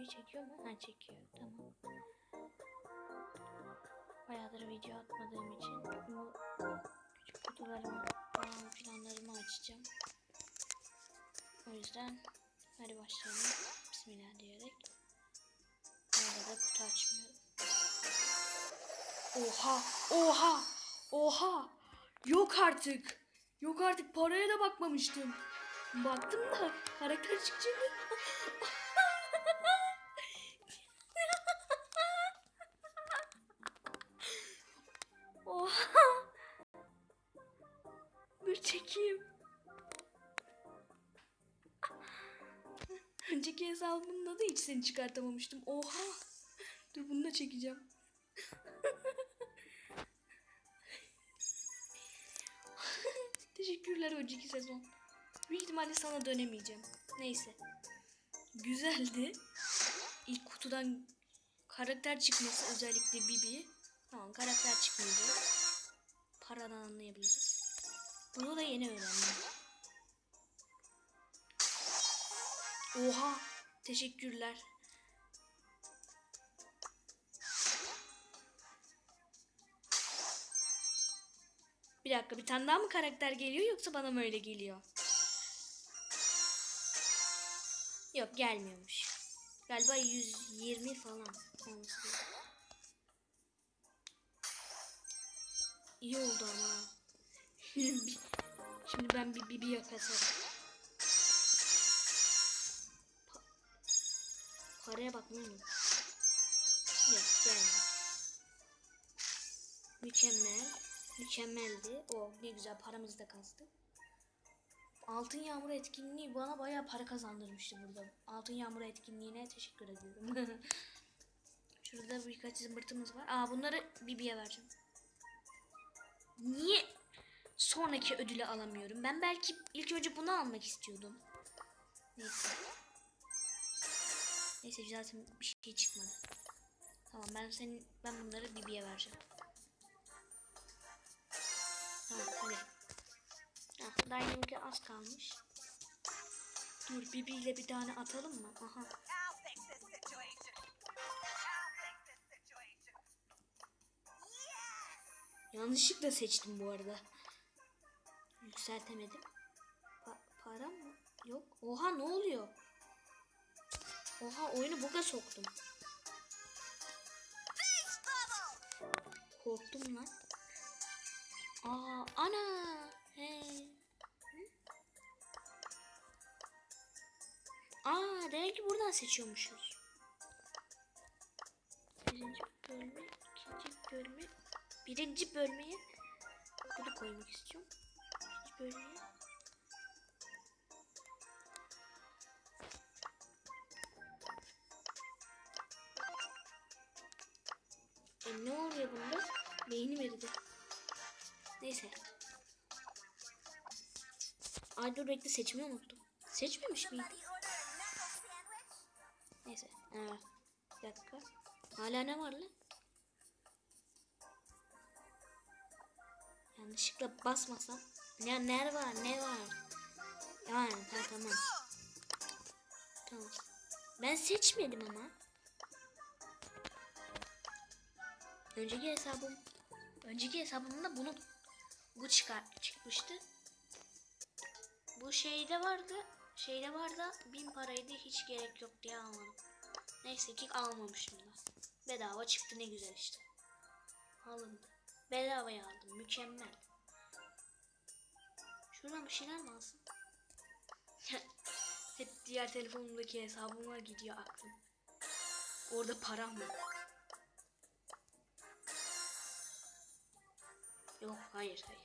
videoyu çekiyor mu? Ha çekiyor. Tamam. Bayağıdır video atmadığım için bu küçük kutularımı falan planlarımı açacağım. O yüzden hadi başlayalım. Bismillah diyerek. Bu arada kutu açmıyorum. Oha! Oha! Oha! Yok artık. Yok artık paraya da bakmamıştım. Baktım da karakter çıkacak. Önceki hesabımda da hiç seni çıkartamamıştım. Oha! Dur bunu da çekeceğim. Teşekkürler önceki sezon. Büyük ihtimalle sana dönemeyeceğim. Neyse. Güzeldi. İlk kutudan karakter çıkması özellikle Bibi. Tamam karakter çıkmadı. Paradan anlayabiliriz. Bunu da yeni öğrendim. Oha! Teşekkürler. Bir dakika bir tane daha mı karakter geliyor yoksa bana mı öyle geliyor? Yok gelmiyormuş. Galiba 120 falan. İyi oldu ama. Şimdi ben bir bibi yakasarım. Paraya bakmıyor muyum? Yok gelmiyor. Mükemmel. Mükemmeldi. O ne güzel paramız da kazdı. Altın Yağmur etkinliği bana bayağı para kazandırmıştı burada. Altın Yağmur etkinliğine teşekkür ediyorum. Şurada birkaç zımbırtımız var. Aa bunları Bibi'ye vereceğim. Niye sonraki ödülü alamıyorum? Ben belki ilk önce bunu almak istiyordum. Neyse. Neyse zaten bir şey çıkmadı. Tamam ben senin ben bunları Bibi'ye vereceğim. Tamam hadi. Ha, Dynamic'e az kalmış. Dur Bibi ile bir tane atalım mı? Aha. Yanlışlıkla seçtim bu arada. Yükseltemedim. Pa- para mı? Yok. Oha ne oluyor? Oha oyunu buga soktum. Korktum lan. Aa ana. He. Aa demek ki buradan seçiyormuşuz. Birinci bölme, ikinci bölme, birinci bölmeye bunu koymak istiyorum. İkinci bölmeye. E ne oluyor bunda? Beynim eridi. Neyse. Ay dur bekle seçmeyi unuttum. Seçmemiş sandwich? Neyse. Evet. Bir dakika. Hala ne var lan? Yanlışlıkla basmasam. Ne, ne var ne var? Yani tamam. Tamam. Ben seçmedim ama. Önceki hesabım önceki hesabımda bunu bu çıkar çıkmıştı. Bu şeyde vardı. Şeyde vardı. Bin paraydı hiç gerek yok diye almadım. Neyse ki almamışım da. Bedava çıktı ne güzel işte. Alındı. Bedavaya aldım. Mükemmel. Şuradan bir şeyler mi alsın? Hep diğer telefonumdaki hesabıma gidiyor aklım. Orada param mı? Yok hayır hayır.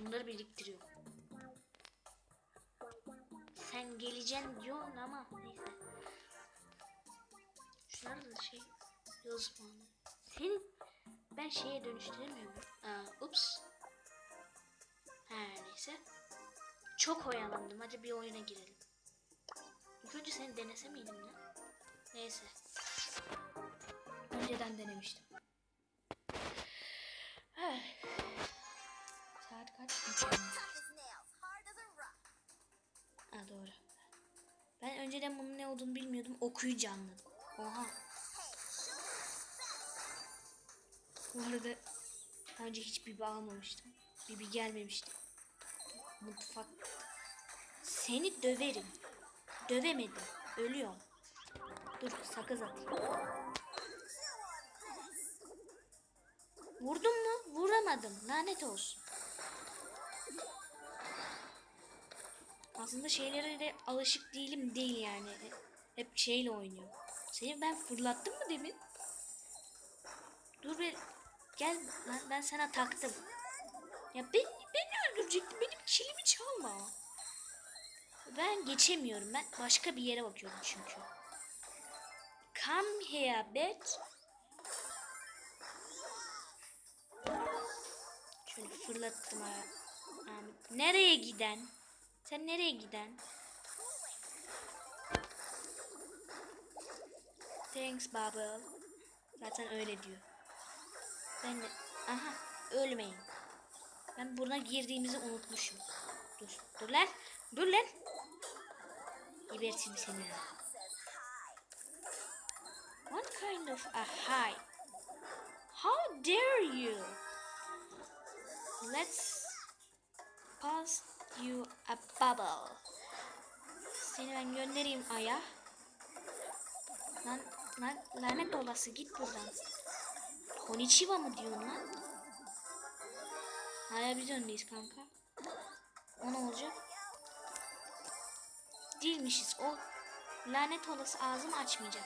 Onları biriktiriyorum. Sen geleceksin diyorsun ama neyse. Şunlar da şey yıldız puanı. Seni ben şeye dönüştüremiyorum. Aa, ups. Her neyse. Çok oyalandım. Hadi bir oyuna girelim. İlk önce seni denese miydim ya? Neyse. Önceden denemiştim. Ha doğru. Ben önceden bunun ne olduğunu bilmiyordum. Okuyucu anladım. Oha. Bu arada daha önce hiç bibi almamıştım. Bibi gelmemişti. Mutfak. Seni döverim. Dövemedim. Ölüyorum. Dur sakız atayım. Vurdum mu? Vuramadım. Lanet olsun. Aslında şeylere de alışık değilim değil yani. Hep şeyle oynuyor. Seni ben fırlattım mı demin? Dur bir gel lan ben sana taktım. Ya ben beni öldürecektin. Benim kilimi çalma. Ben geçemiyorum. Ben başka bir yere bakıyorum çünkü. Come here bitch. Şöyle fırlattım ha. Nereye giden? Sen nereye giden? Thanks Bubble. Zaten öyle diyor. Ben de... Aha ölmeyin. Ben buna girdiğimizi unutmuşum. Dur. Dur lan. Dur lan. Geberteyim seni. What kind of a high? How dare you? Let's pass you a bubble. Seni ben göndereyim aya. Lan, lan lanet olası git buradan. Konnichiwa mı diyorsun lan? Hala biz öndeyiz kanka. O ne olacak? Değilmişiz. O lanet olası ağzımı açmayacak.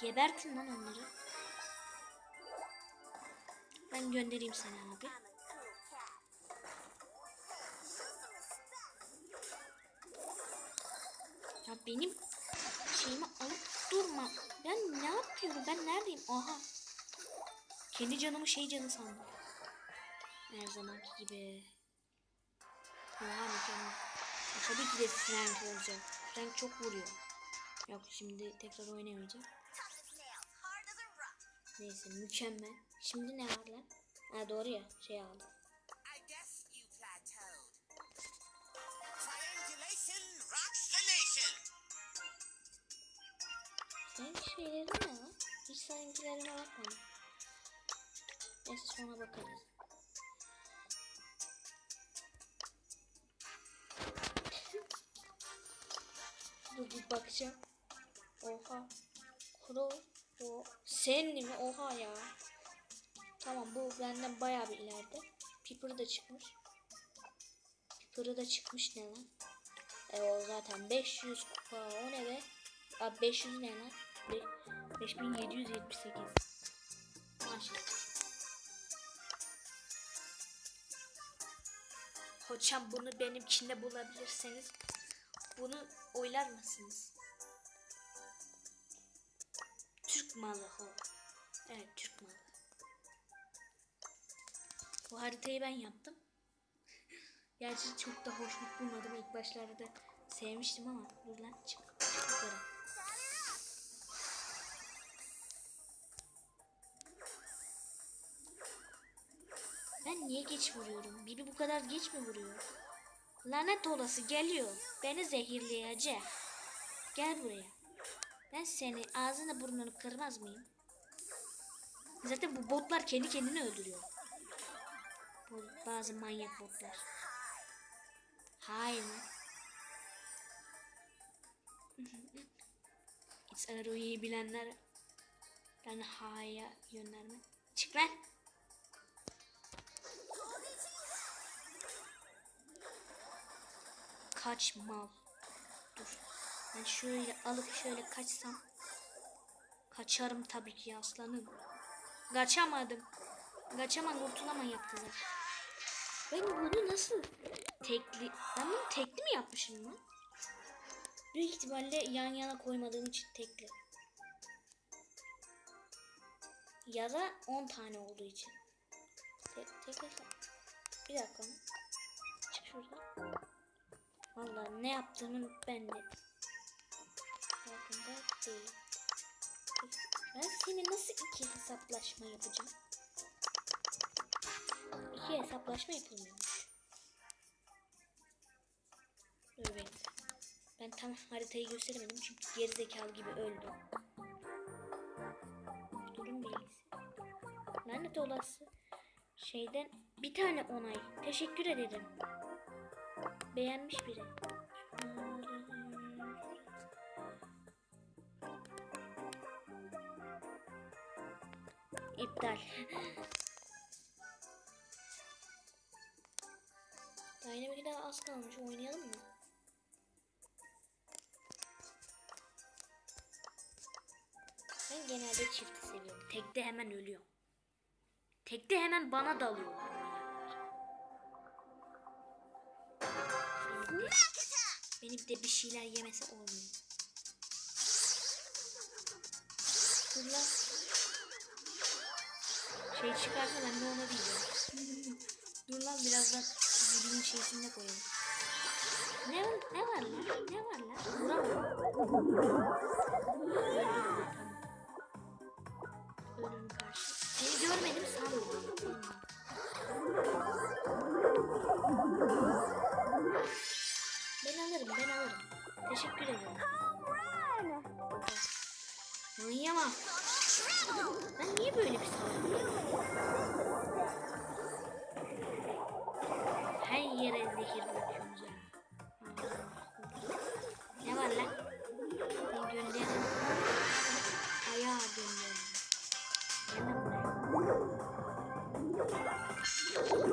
Gebertin lan onları. Ben göndereyim seni abi. Ya benim şeyimi alıp durma. Ben ne yapıyorum? Ben neredeyim? Aha. Kendi canımı şey canı sandım. Her zamanki gibi. Oha mükemmel. Ya Tabii ki de Frank olacak. Frank çok vuruyor. Yok şimdi tekrar oynamayacağım. Neyse mükemmel. Şimdi ne var lan? Ha doğru ya şey aldım. Seninkilerine bakmadım. Neyse sonra bakarız. Dur bir bakacağım. Oha. Kuro. O. Senin mi? Oha ya. Tamam bu benden bayağı bir ileride. Piper'ı da çıkmış. Piper'ı da çıkmış ne lan? E o zaten 500 kupa o ne be? Abi 500 ne lan? Be- 5778. Maşallah. Hocam bunu benimkinde bulabilirseniz bunu oylar mısınız? Türk malı o. Evet Türk malı. Bu haritayı ben yaptım. Gerçi çok da hoşnut bulmadım. İlk başlarda sevmiştim ama dur lan çık. çık niye geç vuruyorum? Bibi bu kadar geç mi vuruyor? Lanet olası geliyor. Beni zehirleyecek. Gel buraya. Ben seni ağzını burnunu kırmaz mıyım? Zaten bu botlar kendi kendini öldürüyor. Bu bazı manyak botlar. Hayır? Hiç Aru'yu bilenler ben Ha'ya yönlerme. Çık lan. Kaç mal. Dur. Ben şöyle alıp şöyle kaçsam. Kaçarım tabii ki aslanım. Kaçamadım. Kaçamam kurtulamam yaptı zaten. Ben bunu nasıl tekli... Ben bunu tekli mi yapmışım lan? Büyük ihtimalle yan yana koymadığım için tekli. Ya da 10 tane olduğu için. Te tek hesap. Bir dakika. Çık şuradan. Vallahi ne yaptığımın ben de farkında değilim. Ben seni nasıl iki hesaplaşma yapacağım? İki hesaplaşma yapılmıyormuş. Dur. Ben tam haritayı gösteremedim çünkü gerizekalı gibi öldüm. Durum bilgisi. Lanet olası. Şeyden bir tane onay. Teşekkür ederim. Beğenmiş biri. İptal. Dynamic'e daha az kalmış. Oynayalım mı? Ben genelde çifti seviyorum. Tekte hemen ölüyor. Tekte hemen bana dalıyorlar. De, benim de bir şeyler yemesi olmuyor. Dur lan. Şey çıkarsa ben de ona diyeceğim. Dur lan birazdan vurayım şeysinde koyalım. Ne, ne var lan? Ne var lan? Tamam. Ölüm karşı. Seni görmedim sandım. Ben alırım ben alırım. Teşekkür ederim. Oynayamam. Ben niye böyle bir salak? Her yere zehir ya.